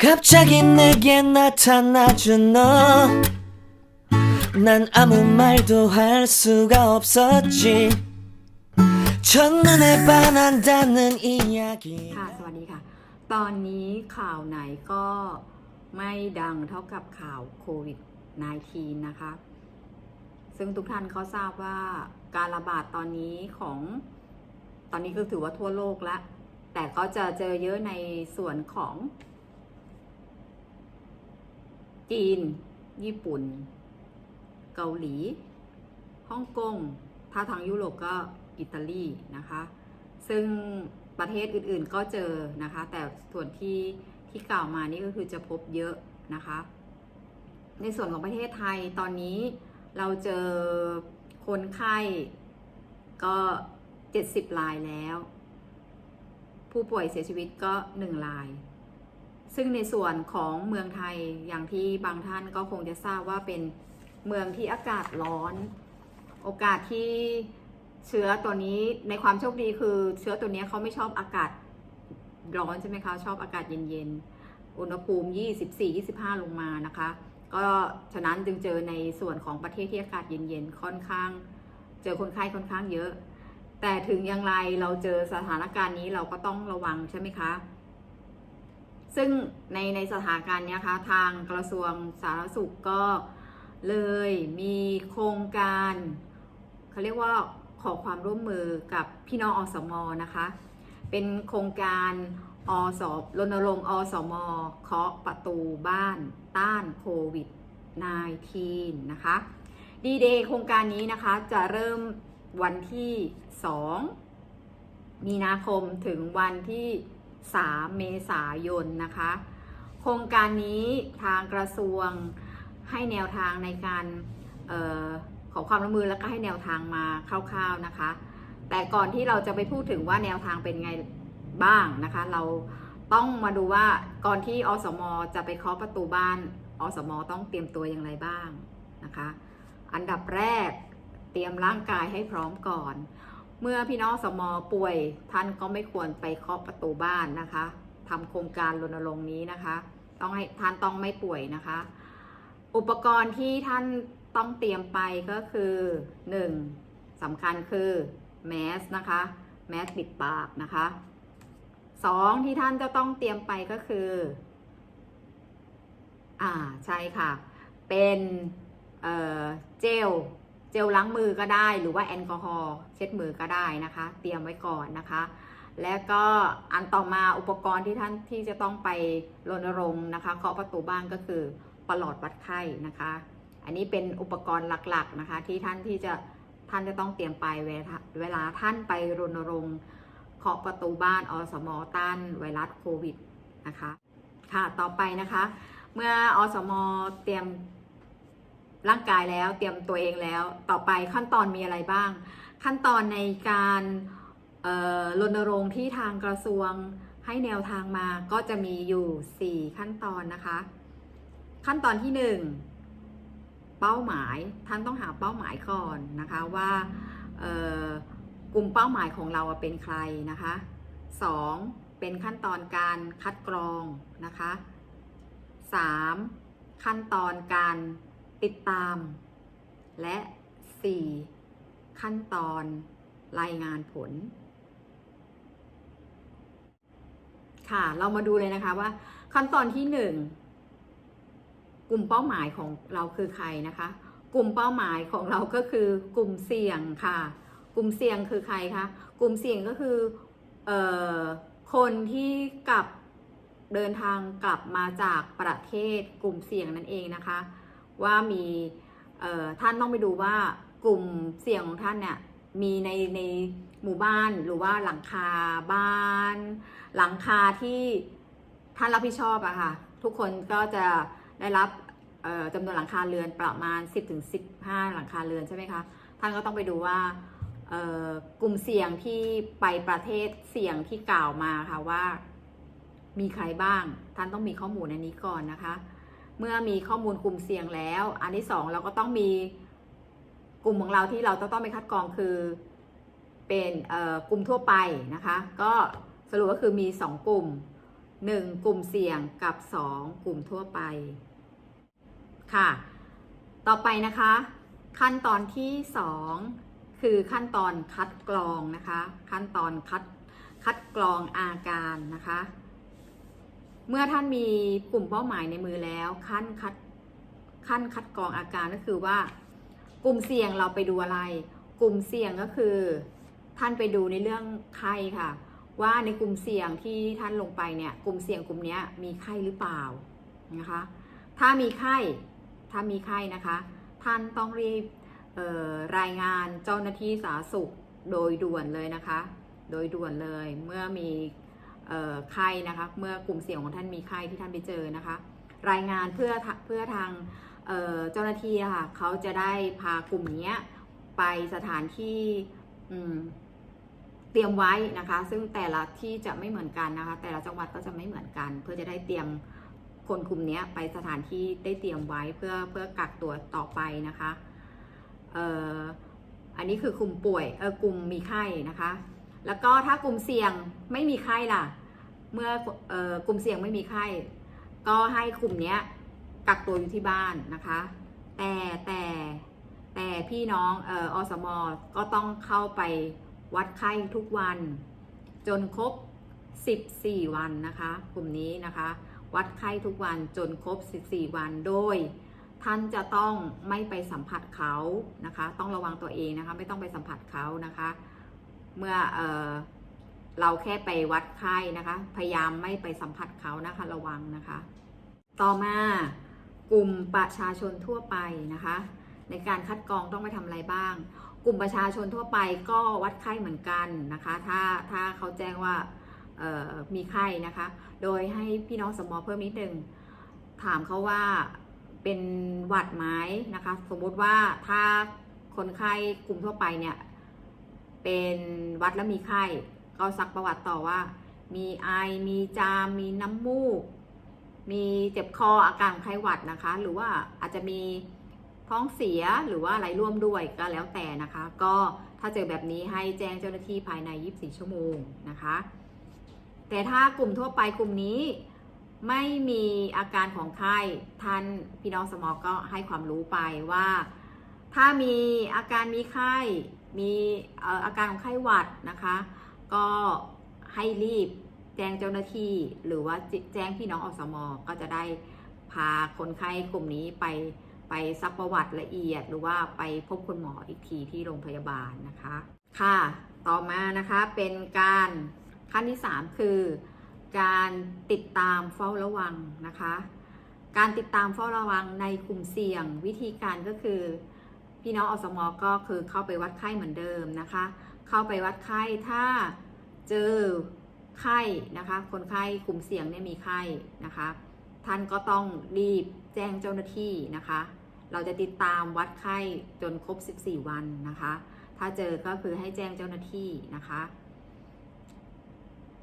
갑자기 내게 나타나준 너. 난 아무 말도 할 수가 없었지. 첫눈에 반한다는 이야기. ค่ะ สวัสดีค่ะ ตอนนี้ข่าวไหนก็ไม่ดังเท่ากับข่าวโควิด -19 นะคะ ซึ่งทุกท่านเขาทราบว่าการระบาดตอนนี้ของ ตอนนี้ก็ถือว่าทั่วโลกแล้ว แต่ก็จะเจอเยอะในส่วนของ จีน ญี่ปุ่น เกาหลี ฮ่องกง ถ้าทางยุโรปก็อิตาลีนะคะ ซึ่งประเทศอื่นๆก็เจอนะคะ แต่ส่วนที่ที่กล่าวมานี่ก็คือจะพบเยอะนะคะ ในส่วนของประเทศไทยตอนนี้เราเจอคนไข้ก็ 70รายแล้ว ผู้ป่วยเสียชีวิตก็ 1 ราย ซึ่งในส่วนของเมืองไทยอย่างที่บางท่านก็คงจะทราบว่าเป็นเมืองที่อากาศร้อน โอกาสที่เชื้อตัวนี้ในความโชคดีคือ เชื้อตัวนี้เขาไม่ชอบอากาศร้อนใช่ไหมคะชอบอากาศเย็นๆอุณหภูมิ 24-25 ลงมานะคะ ก็ฉะนั้นจึงเจอในส่วนของประเทศที่อากาศเย็นๆค่อนข้าง เจอคนไข้ค่อนข้างเยอะ แต่ถึงอย่างไรเราเจอสถานการณ์นี้เราก็ต้องระวังใช่ไหมคะ ซึ่งในในสถานการณ์นี้คะทางกระทรวงสาธารณสุขก็เลยมีโครงการเขาเรียกว่าขอความร่วมมือกับพี่น้องอสมนะคะ เป็นโครงการอสรณรงค์อสมเคาะประตูบ้านต้านโควิด -19 นะคะดีเดย์โครงการนี้นะคะจะเริ่มวันที่ 2 มีนาคมถึงวันที่ 3 เมษายนนะคะ โครงการนี้ทางกระทรวงให้แนวทางในการออขอความร่วมมือแล้วก็ให้แนวทางมาคร่าวๆนะคะ แต่ก่อนที่เราจะไปพูดถึงว่าแนวทางเป็นไงบ้างนะคะ เราต้องมาดูว่าก่อนที่อสม จะไปเคาะประตูบ้านอสม ต้องเตรียมตัวอย่างไรบ้างนะคะ อันดับแรกเตรียมร่างกายให้พร้อมก่อน เมื่อพี่น้องสมอป่วย ท่านก็ไม่ควรไปเคาะประตูบ้านนะคะทำโครงการรณรงค์นี้นะคะ ต้องให้ท่านต้องไม่ป่วยนะคะ อุปกรณ์ที่ท่านต้องเตรียมไปก็คือ 1. สำคัญคือแมสนะคะ แมสปิดปากนะคะสองที่ท่านจะต้องเตรียมไปก็คือ อ่าใช่ค่ะ เป็นเอ่อเจล เจลล้างมือก็ได้หรือว่าแอลกอฮอล์เช็ดมือก็ได้นะคะ เตรียมไว้ก่อนนะคะ และก็อันต่อมาอุปกรณ์ที่ท่านที่จะต้องไปรณรงค์นะคะเคาะประตูบ้านก็คือปลอดวัดไข้นะคะ อันนี้เป็นอุปกรณ์หลักๆนะคะ ที่ท่านที่จะท่านจะต้องเตรียมไปเวลาท่านไปรณรงค์เคาะประตูบ้านอสมอต้านไวรัสโควิดนะคะ ค่ะต่อไปนะคะ เมื่ออสมอเตรียม ร่างกายแล้วเตรียมตัวเองแล้ว ต่อไปขั้นตอนมีอะไรบ้าง ขั้นตอนในการรณรงค์ที่ทางกระทรวงให้แนวทางมาก็จะมีอยู่ 4 ขั้นตอนนะคะ ขั้นตอนที่ 1 เป้าหมายท่านต้องหาเป้าหมายก่อนนะคะว่ากลุ่มเป้าหมายของเราเป็นใครนะคะ 2. เป็นขั้นตอนการคัดกรองนะคะ 3. ขั้นตอนการ ติดตาม และ 4. ขั้นตอนรายงานผล ค่ะ เรามาดูเลยนะคะว่า ขั้นตอนที่ 1 กลุ่มเป้าหมายของเราคือใครนะคะ กลุ่มเป้าหมายของเราก็คือกลุ่มเสี่ยงค่ะ กลุ่มเสี่ยงคือใครคะ กลุ่มเสี่ยงก็คือออคนที่กลับเดินทางกลับมาจากประเทศกลุ่มเสี่ยงนั่นเองนะคะ ว่ามีท่านต้องไปดูว่ากลุ่มเสี่ยงของท่านเนี่ยมีในในหมู่บ้านหรือว่าหลังคาบ้าน หลังคาที่ท่านรับผิดชอบอะค่ะทุกคนก็จะได้รับจำนวนหลังคาเรือนประมาณ 10-15 หลังคาเรือนใช่ไหมคะท่านก็ต้องไปดูว่ากลุ่มเสี่ยงที่ไปประเทศเสี่ยงที่กล่าวมาค่ะว่ามีใครบ้าง ท่านต้องมีข้อมูลในนี้ก่อนนะคะ เมื่อมีข้อมูลกลุ่มเสี่ยงแล้ว อันที่สองเราก็ต้องมีกลุ่มของเราที่เราต้องต้องไปคัดกรองคือเป็นกลุ่มทั่วไปนะคะ ก็สรุปก็คือมี 2 กลุ่ม 1 กลุ่มเสี่ยงกับ 2 กลุ่มทั่วไปค่ะ ต่อไปนะคะ ขั้นตอนที่ 2 คือขั้นตอนคัดกรองนะคะ ขั้นตอนคัดคัดกรองอาการนะคะ เมื่อท่านมีกลุ่มเป้าหมายในมือแล้วขั้นคัดขั้นคัดกรองอาการก็คือว่า กลุ่มเสี่ยงเราไปดูอะไร กลุ่มเสี่ยงก็คือ ท่านไปดูในเรื่องไข้ค่ะ ว่าในกลุ่มเสี่ยงที่ท่านลงไปเนี่ยกลุ่มเสี่ยงกลุ่มนี้มีไข้หรือเปล่านะคะ ถ้ามีไข้ถ้ามีไข้นะคะ ท่านต้องรีบรายงานเจ้าหน้าที่สาธารณสุขโดยด่วนเลยนะคะ โดยด่วนเลยเมื่อมี ไข้นะคะ เมื่อกลุ่มเสี่ยงของท่านมีไข้ที่ท่านไปเจอนะคะ รายงานเพื่อเพื่อทางเจ้าหน้าที่ค่ะเขาจะได้พากลุ่มนี้ไปสถานที่เตรียมไว้นะคะ ซึ่งแต่ละที่จะไม่เหมือนกันนะคะ แต่ละจังหวัดก็จะไม่เหมือนกัน เพื่อจะได้เตรียมคนกลุ่มนี้ไปสถานที่ได้เตรียมไว้เพื่อเพื่อกักตัวต่อไปนะคะเอ่ออันนี้คือกลุ่มป่วยเออกลุ่มมีไข้นะคะ แล้วก็ถ้ากลุ่มเสี่ยงไม่มีไข้ล่ะ เมื่ออกลุ่มเสี่ยงไม่มีไข้ ก็ให้กลุ่มนี้กักตัวอยู่ที่บ้านนะคะ แต่แต่แต่พี่น้องเออสมอก็ต้องเข้าไปวัดไข้ทุกวัน จนครบ 14 วันนะคะ กลุ่มนี้นะคะ วัดไข้ทุกวันจนครบ 14 วันโดยท่านจะต้องไม่ไปสัมผัสเขานะคะ ต้องระวังตัวเองนะคะ ไม่ต้องไปสัมผัสเขานะคะ เมื่ออ เราแค่ไปวัดไข้นะคะ พยายามไม่ไปสัมผัสเขานะคะระวังนะคะ ต่อมากลุ่มประชาชนทั่วไปนะคะ ในการคัดกรองต้องไปทำอะไรบ้าง กลุ่มประชาชนทั่วไปก็วัดไข้เหมือนกันนะคะ ถ้าถ้าเขาแจ้งว่ามีไข้นะคะ โดยให้พี่น้องสมอเพิ่มนิดนึงถามเขาว่าเป็นหวัดไหมนะคะ สมมุติว่าถ้าคนไข้กลุ่มทั่วไปเนี่ยเป็นวัดแล้วมีไข้ ก็ซักประวัติต่อว่า มีไอ มีจาม มีน้ำมูก มีเจ็บคออาการของไข้หวัดนะคะ หรือว่าอาจจะมีท้องเสียหรือว่าอะไรร่วมด้วยก็แล้วแต่นะคะ ก็ถ้าเจอแบบนี้ให้แจ้งเจ้าหน้าที่ภายใน 24 ชั่วโมงนะคะ แต่ถ้ากลุ่มทั่วไปกลุ่มนี้ไม่มีอาการของไข้ท่านพี่น้องสมอก็ให้ความรู้ไปว่า ถ้ามีอาการมีไข้ มีอาการของไข้หวัดนะคะ ก็ให้รีบแจ้งเจ้าหน้าที่ หรือว่าแจ้งพี่น้องอสมก็จะได้พาคนไข้กลุ่มนี้ไปไปซักประวัติละเอียด หรือว่าไปพบคุณหมออีกทีที่โรงพยาบาลนะคะ ค่ะ ต่อมานะคะเป็นการขั้นที่ 3 คือ การติดตามเฝ้าระวังนะคะ การติดตามเฝ้าระวังในกลุ่มเสี่ยงวิธีการก็คือ พี่น้องอสมก็คือเข้าไปวัดไข้เหมือนเดิมนะคะ เข้าไปวัดไข้ถ้าเจอไข้นะคะ คนไข้กลุ่มเสี่ยงเนี่ยมีไข้นะคะ ท่านก็ต้องรีบแจ้งเจ้าหน้าที่นะคะ เราจะติดตามวัดไข้จนครบ 14 วันนะคะ ถ้าเจอก็คือให้แจ้งเจ้าหน้าที่นะคะ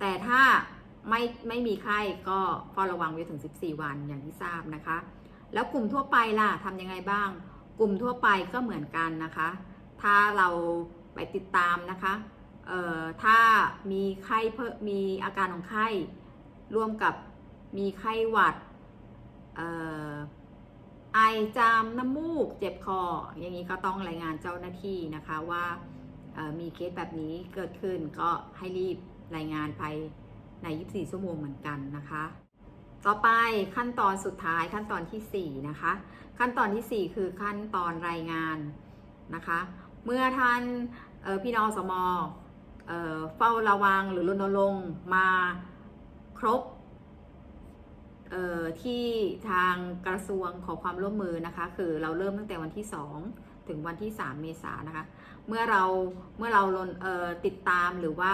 แต่ถ้าไม่ไม่มีไข้ก็เฝ้าระวังไว้ถึง 14 วันอย่างที่ทราบนะคะ แล้วกลุ่มทั่วไปล่ะทำยังไงบ้าง ลุ่มทั่วไปก็เหมือนกันนะคะ ถ้าเราไปติดตามนะคะเอ่อถ้ามีไข้เพิ่มมีอาการของไข้ร่วมกับมีไข้หวัดเอ่อไอจามน้ำมูกเจ็บคอ อย่างนี้ก็ต้องรายงานเจ้าหน้าที่นะคะว่ามีเคสแบบนี้เกิดขึ้นก็ให้รีบรายงานภายใน 24 ชั่วโมงเหมือนกันนะคะ ต่อไปขั้นตอนสุดท้ายขั้นตอนทีสี่4 นะคะ ขั้นตอนทีสี่ 4 คือขั้นตอนรายงานนะคะ เมื่อท่านพี่น้องสมเอ่อเฝ้าระวังหรือรณรงค์มาครบที่ทางกระทรวงขอความร่วมมือนะคะ คือเราเริ่มตั้งแต่วันที่ 2 ถึงวันที่ 3 เมษายนนะคะ เมื่อเราเมื่อเราติดตามหรือว่า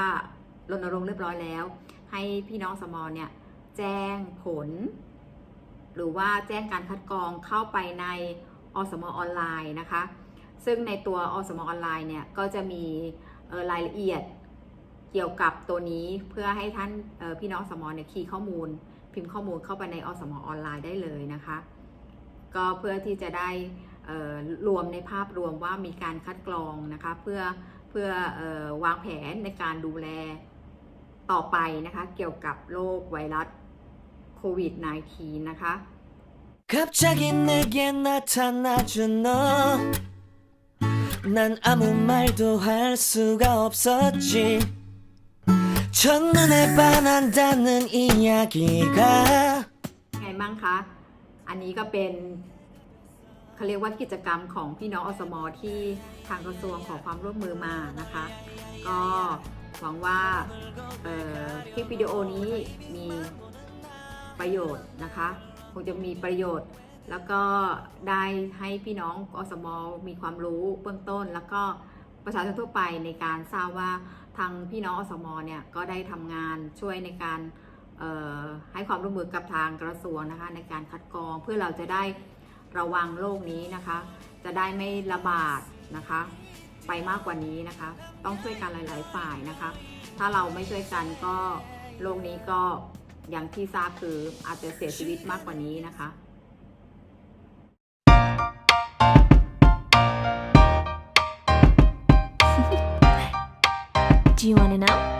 รณรงค์เรียบร้อยแล้ว ให้พี่น้องสมอเนี่ย แจ้งผล หรือว่าแจ้งการคัดกรองเข้าไปในอสมออนไลน์นะคะ ซึ่งในตัวอสมออนไลน์เนี่ยก็จะมีรายละเอียดเกี่ยวกับตัวนี้เพื่อให้ท่านพี่น้องสมอเนี่ยคีย์ข้อมูล พิมพ์ข้อมูลเข้าไปในอสมออนไลน์ได้เลยนะคะ ก็เพื่อที่จะได้รวมในภาพรวมว่ามีการคัดกรองนะคะเพื่อเพื่ออวางแผนในการดูแลต่อไปนะคะ เกี่ยวกับโรคไวรัส โควิด -19 นะคะ 갑자기 내게 나타나준 너. 난 아무 말도 할 수가 없었지. 첫눈에 반한다는 이야기가 ไงบ้างคะ อันนี้ก็เป็นเขาเรียกว่ากิจกรรมของพี่น้องอสมที่ทางกระทรวงขอความร่วมมือมานะคะ ก็หวังว่าเอ่อคลิปวิดีโอนี้มี ประโยชน์นะคะ คงจะมีประโยชน์ แล้วก็ได้ให้พี่น้องอสมมีความรู้เบื้องต้น แล้วก็ประชาชนทั่วไปในการทราบว่าทางพี่น้องอสมเนี่ยก็ได้ทำงานช่วยในการให้ความร่วมมือกับทางกระทรวงนะคะในการคัดกรองเพื่อเราจะได้ระวังโรคนี้นะคะ จะได้ไม่ระบาดนะคะ ไปมากกว่านี้นะคะ ต้องช่วยกันหลาย ๆ ฝ่ายนะคะ ถ้าเราไม่ช่วยกันก็โรคนี้ก็ อย่างที่ทราบคืออาจจะเสียชีวิตมากกว่านี้นะคะ Do you want to know?